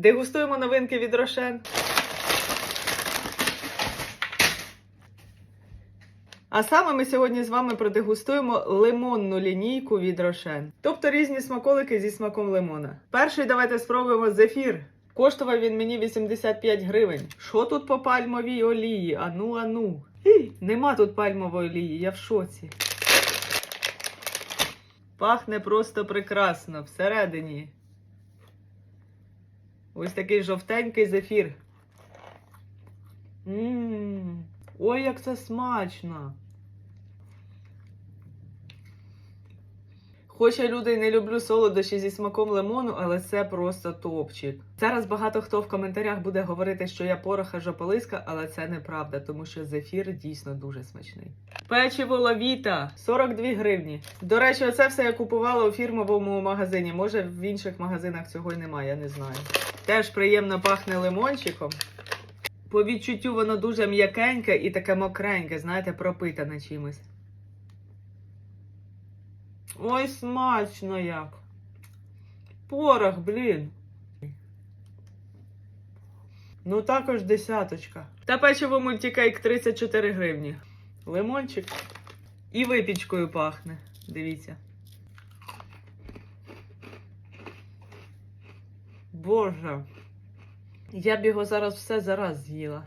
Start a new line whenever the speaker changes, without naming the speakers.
Дегустуємо новинки від Рошен. А саме ми сьогодні з вами продегустуємо лимонну лінійку від Рошен. Тобто різні смаколики зі смаком лимона. Перший давайте спробуємо зефір. Коштував він мені 85 гривень. Що тут по пальмовій олії? Ану, ану. Хі, Нема тут пальмової олії, я в шоці. Пахне просто прекрасно всередині. Ось такий жовтенький зефір. Ммм. Ой, як це смачно. Хоч я люди не люблю солодощі зі смаком лимону, але це просто топчик. Зараз багато хто в коментарях буде говорити, що я пороха жополиска, але це неправда, тому що зефір дійсно дуже смачний. Печиво лавіта 42 гривні. До речі, оце все я купувала у фірмовому магазині. Може, в інших магазинах цього й немає, я не знаю. Теж приємно пахне лимончиком. По відчуттю воно дуже м'якеньке і таке мокреньке, знаєте, пропитане чимось. Ой, смачно як. Порох, блін. Ну також десяточка. Та печиво мультикейк 34 гривні. Лимончик. І випічкою пахне. Дивіться. Боже. Я б його зараз все зараз з'їла.